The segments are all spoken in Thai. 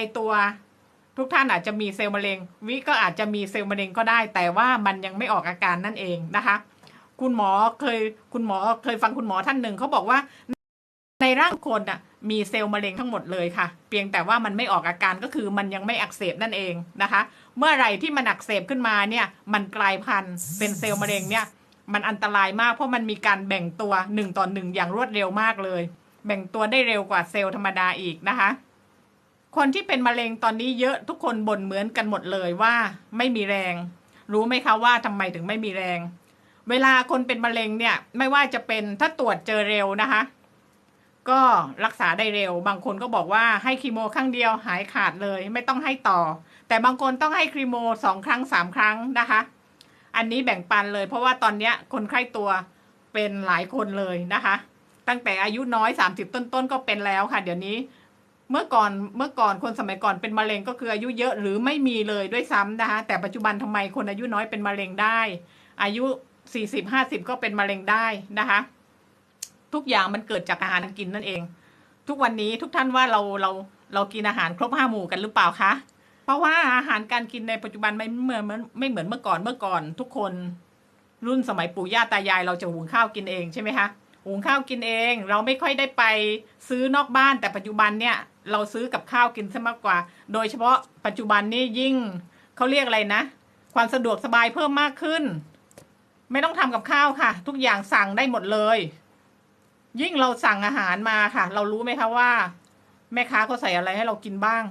ในตัวทุกท่านอาจจะมีเซลล์มะเร็ง วิก็อาจจะมีเซลล์มะเร็งก็ได้ แต่ว่ามันยังไม่ออกอาการนั่นเองนะคะ คุณหมอเคยคุณหมอเคยฟังคุณหมอท่านหนึ่งเขาบอกว่า ในร่างคนอะมีเซลล์มะเร็งทั้งหมดเลยค่ะ เพียงแต่ว่ามันไม่ออกอาการก็คือมันยังไม่อักเสบนั่นเองนะคะ เมื่อไหร่ที่มันอักเสบขึ้นมาเนี่ย มันกลายพันธุ์เป็นเซลล์มะเร็งเนี่ย มันอันตรายมากเพราะมันมีการแบ่งตัวหนึ่งต่อหนึ่งอย่างรวดเร็วมากเลย แบ่งตัวได้เร็วกว่าเซลล์ธรรมดาอีกนะคะ คนที่เป็นมะเร็งตอนนี้เยอะทุกคนบ่นเหมือนกันหมดเลยว่าไม่มีแรง รู้ไหมคะว่าทำไมถึงไม่มีแรง เวลาคนเป็นมะเร็งเนี่ยไม่ว่าจะเป็นถ้าตรวจเจอเร็วนะคะ ก็รักษาได้เร็ว บางคนก็บอกว่าให้คีโมครั้งเดียวหายขาดเลย ไม่ต้องให้ต่อ แต่บางคนต้องให้คีโมสองครั้งสามครั้งนะคะ อันนี้แบ่งปันเลย เพราะว่าตอนนี้คนไข้ตัวเป็นหลายคนเลยนะคะ ตั้งแต่อายุน้อย 30 ต้นๆก็เป็นแล้วค่ะ เดี๋ยวนี้ เมื่อก่อนเมื่อก่อนคนสมัยก่อนเป็นมะเร็งก็คืออายุเยอะหรือไม่มีเลยด้วยซ้ำนะคะแต่ปัจจุบันทำไมคนอายุน้อยเป็นมะเร็งได้ อายุ40 50ก็เป็นมะเร็งได้นะคะ ทุกอย่างมันเกิดจากอาหารการกินนั่นเอง ทุกวันนี้ทุกท่านว่าเราเราเรากินอาหารครบห้าหมู่กันหรือเปล่าคะเพราะว่าอาหารการกินในปัจจุบันไม่เหมือนไม่เหมือนเมื่อก่อนเมื่อก่อน ทุกคนรุ่นสมัยปู่ย่าตายายเราจะหุงข้าวกินเองใช่ไหมคะหุงข้าวกินเอง เราไม่ค่อยได้ไปซื้อนอกบ้านแต่ปัจจุบันเนี่ย เราซื้อกับข้าวกินซะมากกว่า โดยเฉพาะปัจจุบันนี่ยิ่งเขาเรียกอะไรนะ ความสะดวกสบายเพิ่มมากขึ้น ไม่ต้องทำกับข้าวค่ะ ทุกอย่างสั่งได้หมดเลย ยิ่งเราสั่งอาหารมาค่ะ เรารู้ไหมคะว่า แม่ค้าเขาใส่อะไรให้เรากินบ้าง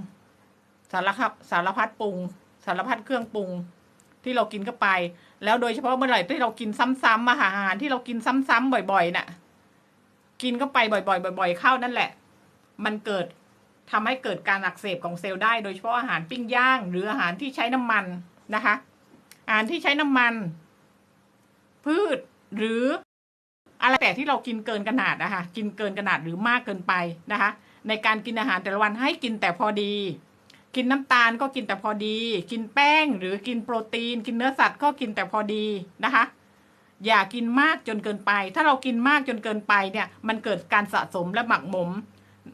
สารพัดสารพัดปรุง สารพัดเครื่องปรุง ที่เรากินเข้าไป แล้วโดยเฉพาะเมื่อไหร่ที่เรากินซ้ำๆอาหารที่เรากินซ้ำๆบ่อยๆน่ะกินเข้าไปบ่อยๆบ่อย ๆ เข้านั่นแหละ มันเกิด ทำให้เกิดการอักเสบของเซลล์ได้ โดยเฉพาะอาหารปิ้งย่าง หรืออาหารที่ใช้น้ำมันนะคะ อาหารที่ใช้น้ำมัน พืชหรืออะไรแต่ที่เรากินเกินขนาดนะคะกินเกินขนาดหรือมากเกินไปนะคะ ในการกินอาหารแต่ละวันให้กินแต่พอดี กินน้ำตาลก็กินแต่พอดี กินแป้งหรือกินโปรตีน กินเนื้อสัตว์ก็กินแต่พอดีนะคะ อย่ากินมากจนเกินไป ถ้าเรากินมากจนเกินไปเนี่ย มันเกิดการสะสมและหมักหมม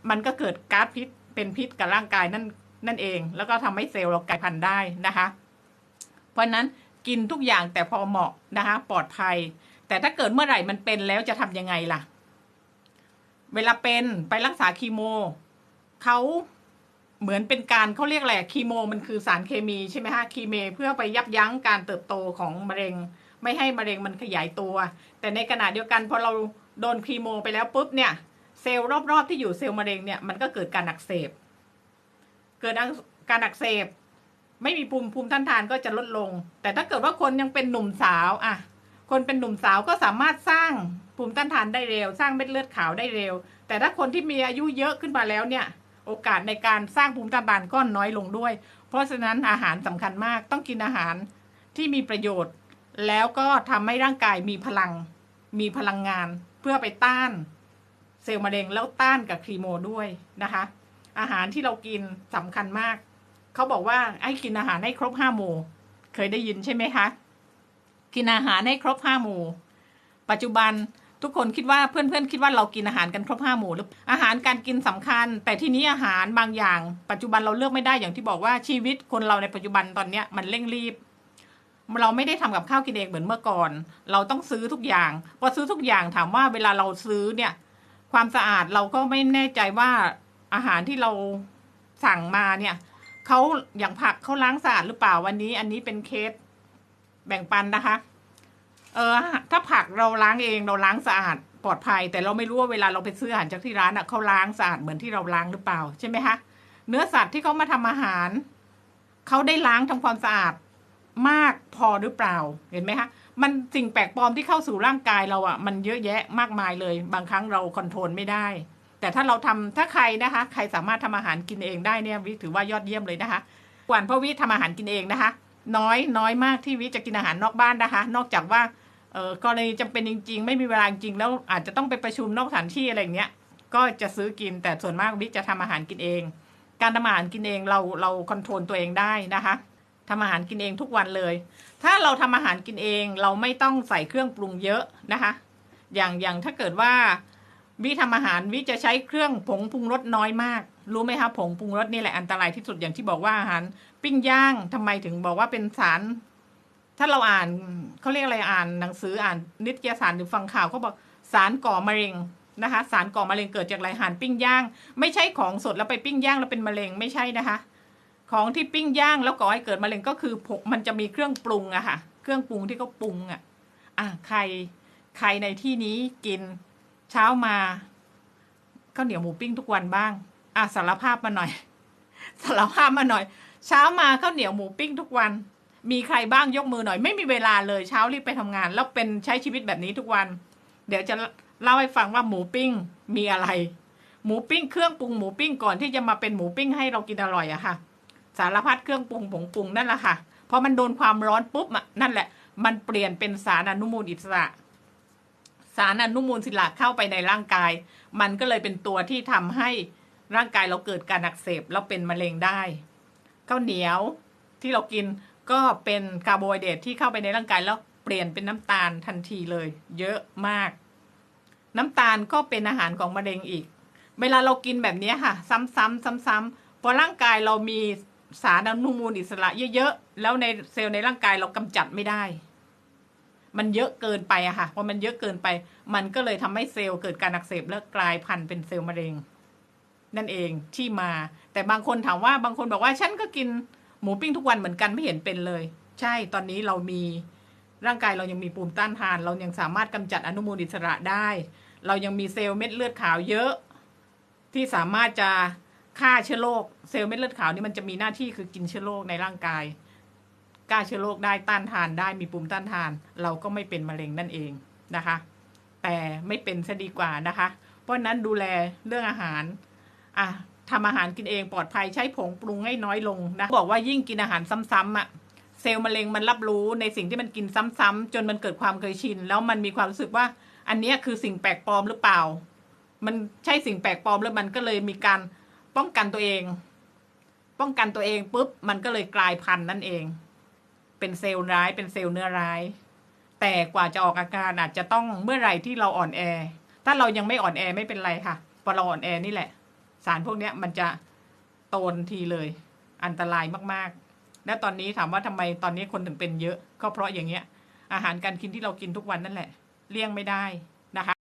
มันก็เกิดก๊าซพิษ เป็นพิษกับร่างกายนั่นนั่นเอง แล้วก็ทำให้เซลล์เรากลายพันธุ์ได้นะคะ เพราะฉะนั้นกินทุกอย่างแต่พอเหมาะนะคะ ปลอดภัย แต่ถ้าเกิดเมื่อไหร่มันเป็นแล้วจะทำยังไงล่ะ เวลาเป็นไปรักษาคีโมเขาเหมือนเป็นการเขาเรียกอะไรอะคีโม มันคือสารเคมีใช่ไหมฮะคีเม เพื่อไปยับยั้งการเติบโตของมะเร็ง ไม่ให้มะเร็งมันขยายตัว แต่ในขณะเดียวกันพอเราโดนคีโมไปแล้วปุ๊บเนี่ย เซลล์รอบๆที่อยู่เซลล์มะเร็งเนี่ยมันก็เกิดการอักเสบ เกิดการอักเสบ ไม่มีภูมิภูมิต้านทานก็จะลดลง แต่ถ้าเกิดว่าคนยังเป็นหนุ่มสาวอะคนเป็นหนุ่มสาวก็สามารถสร้างภูมิต้านทานได้เร็ว สร้างเม็ดเลือดขาวได้เร็ว แต่ถ้าคนที่มีอายุเยอะขึ้นมาแล้วเนี่ยโอกาสในการสร้างภูมิต้านทานก็น้อยลงด้วย เพราะฉะนั้นอาหารสำคัญมากต้องกินอาหารที่มีประโยชน์ แล้วก็ทำให้ร่างกายมีพลัง มีพลังงานเพื่อไปต้าน เซลล์มะเร็งแล้วต้านกับครีโมด้วยนะคะ อาหารที่เรากินสำคัญมาก เขาบอกว่าให้กินอาหารให้ครบห้าหมู่ เคยได้ยินใช่ไหมคะ กินอาหารให้ครบห้าหมู่ ปัจจุบันทุกคนคิดว่าเพื่อนๆคิดว่าเรากินอาหารกันครบห้าหมู่หรืออาหารการกินสำคัญ แต่ที่นี้อาหารบางอย่าง ปัจจุบันเราเลือกไม่ได้อย่างที่บอกว่าชีวิตคนเราในปัจจุบันตอนเนี้ยมันเร่งรีบเราไม่ได้ทำกับข้าวกินเองเหมือนเมื่อก่อน เราต้องซื้อทุกอย่าง พอซื้อทุกอย่างถามว่าเวลาเราซื้อเนี่ย ความสะอาดเราก็ไม่แน่ใจว่าอาหารที่เราสั่งมาเนี่ยเขาอย่างผักเขาล้างสะอาดหรือเปล่าวันนี้ อันนี้เป็นเคสแบ่งปันนะคะ เออ ถ้าผักเราล้างเองเราล้างสะอาดปลอดภัย แต่เราไม่รู้ว่าเวลาเราไปซื้ออาหารจากที่ร้านอะเขาล้างสะอาดเหมือนที่เราล้างหรือเปล่าใช่ไหมคะเนื้อสัตว์ที่เขามาทำอาหารเขาได้ล้างทำความสะอาด มากพอหรือเปล่าเห็นไหมคะมันสิ่งแปลกปลอมที่เข้าสู่ร่างกายเราอะ มันเยอะแยะมากมายเลย บางครั้งเราคอนโทรลไม่ได้ แต่ถ้าเราทำถ้าใครนะคะ ใครสามารถทำอาหารกินเองได้เนี่ยวิถือว่ายอดเยี่ยมเลยนะคะกวนพ่อวิทำอาหารกินเองนะคะ น้อยน้อยมากที่วิจะกินอาหารนอกบ้านนะคะ นอกจากว่าเออกรณีจำเป็นจริง ๆ ไม่มีเวลาจริงแล้วอาจจะต้องไปประชุมนอกสถานที่อะไรเงี้ยก็จะซื้อกินแต่ส่วนมากวิจะทำอาหารกินเอง การทำอาหารกินเองเราเราคอนโทรลตัวเองได้นะคะ ทำอาหารกินเองทุกวันเลย ถ้าเราทำอาหารกินเองเราไม่ต้องใส่เครื่องปรุงเยอะนะคะ อย่างอย่างถ้าเกิดว่าวิทำอาหารวิจะใช้เครื่องผงปรุงรสน้อยมาก รู้ไหมคะผงปรุงรสนี่แหละอันตรายที่สุดอย่างที่บอกว่าอาหาร ปิ้งย่างทำไมถึงบอกว่าเป็นสาร ถ้าเราอ่านเขาเรียกอะไรอ่านหนังสืออ่านนิตยสารหรือฟังข่าวเขาบอกสารก่อมะเร็งนะคะ สารก่อมะเร็งเกิดจากอะไรอาหารปิ้งย่าง ไม่ใช่ของสดแล้วไปปิ้งย่างแล้วเป็นมะเร็งไม่ใช่นะคะ ของที่ปิ้งย่างแล้วก่อให้เกิดมะเร็งก็คือผงมันจะมีเครื่องปรุงอะค่ะ เครื่องปรุงที่เขาปรุงอะอะใครใครในที่นี้กินเช้ามาข้าวเหนียวหมูปิ้งทุกวันบ้าง อะสารภาพมาหน่อย สารภาพมาหน่อย เช้ามาข้าวเหนียวหมูปิ้งทุกวัน มีใครบ้างยกมือหน่อย ไม่มีเวลาเลยเช้ารีบไปทำงาน แล้วเป็นใช้ชีวิตแบบนี้ทุกวัน เดี๋ยวจะเล่าให้ฟังว่าหมูปิ้งมีอะไร หมูปิ้งเครื่องปรุงหมูปิ้งก่อนที่จะมาเป็นหมูปิ้งให้เรากินอร่อยอะค่ะ สารพัดเครื่องปรุงผงปรุงนั่นแหละค่ะพอมันโดนความร้อนปุ๊บอะนั่นแหละ มันเปลี่ยนเป็นสารอนุมูลอิสระ สารอนุมูลอิสระเข้าไปในร่างกาย มันก็เลยเป็นตัวที่ทำให้ร่างกายเราเกิดการอักเสบแล้วเป็นมะเร็งได้ข้าวเหนียวที่เรากินก็เป็นคาร์โบไฮเดรตที่เข้าไปในร่างกายแล้วเปลี่ยนเป็นน้ำตาลทันทีเลย เยอะมาก น้ำตาลก็เป็นอาหารของมะเร็งอีก เวลาเรากินแบบนี้ค่ะ ซ้ำๆซ้ำๆพอร่างกายเรามี สารอนุมูลอิสระเยอะๆแล้วในเซลล์ในร่างกายเรากำจัดไม่ได้ มันเยอะเกินไปอะค่ะพอมันเยอะเกินไป มันก็เลยทำให้เซลล์เกิดการอักเสบแล้วกลายพันธุ์เป็นเซลล์มะเร็ง นั่นเองที่มา แต่บางคนถามว่าบางคนบอกว่าฉันก็กินหมูปิ้งทุกวันเหมือนกันไม่เห็นเป็นเลย ใช่ตอนนี้เรามีร่างกายเรายังมีภูมิต้านทาน เรายังสามารถกำจัดอนุมูลอิสระได้ เรายังมีเซลล์เม็ดเลือดขาวเยอะ ที่สามารถจะ ฆ่าเชื้อโรคเซลล์เม็ดเลือดขาวนี่มันจะมีหน้าที่คือกินเชื้อโรคในร่างกายฆ่าเชื้อโรคได้ต้านทานได้มีภูมิต้านทาน เราก็ไม่เป็นมะเร็งนั่นเองนะคะ แต่ไม่เป็นซะดีกว่านะคะ เพราะนั้นดูแลเรื่องอาหารอะทำอาหารกินเองปลอดภัยใช้ผงปรุงให้น้อยลงนะบอกว่ายิ่งกินอาหารซ้ำๆอะเซลล์มะเร็งมันรับรู้ในสิ่งที่มันกินซ้ำๆจนมันเกิดความเคยชิน แล้วมันมีความรู้สึกว่า อันนี้คือสิ่งแปลกปลอมหรือเปล่า มันใช่สิ่งแปลกปลอมแล้วมันก็เลยมีการ ป้องกันตัวเอง ป้องกันตัวเองปุ๊บมันก็เลยกลายพันธุ์นั่นเอง เป็นเซลล์ร้ายเป็นเซลล์เนื้อร้าย แต่กว่าจะออกอาการอาจจะต้องเมื่อไหร่ที่เราอ่อนแอ ถ้าเรายังไม่อ่อนแอไม่เป็นไรค่ะพอเราอ่อนแอนี่แหละ สารพวกนี้มันจะโตนทีเลย อันตรายมากๆ และตอนนี้ถามว่าทำไมตอนนี้คนถึงเป็นเยอะ ก็เพราะอย่างเงี้ย อาหารการกินที่เรากินทุกวันนั่นแหละ เลี่ยงไม่ได้นะคะ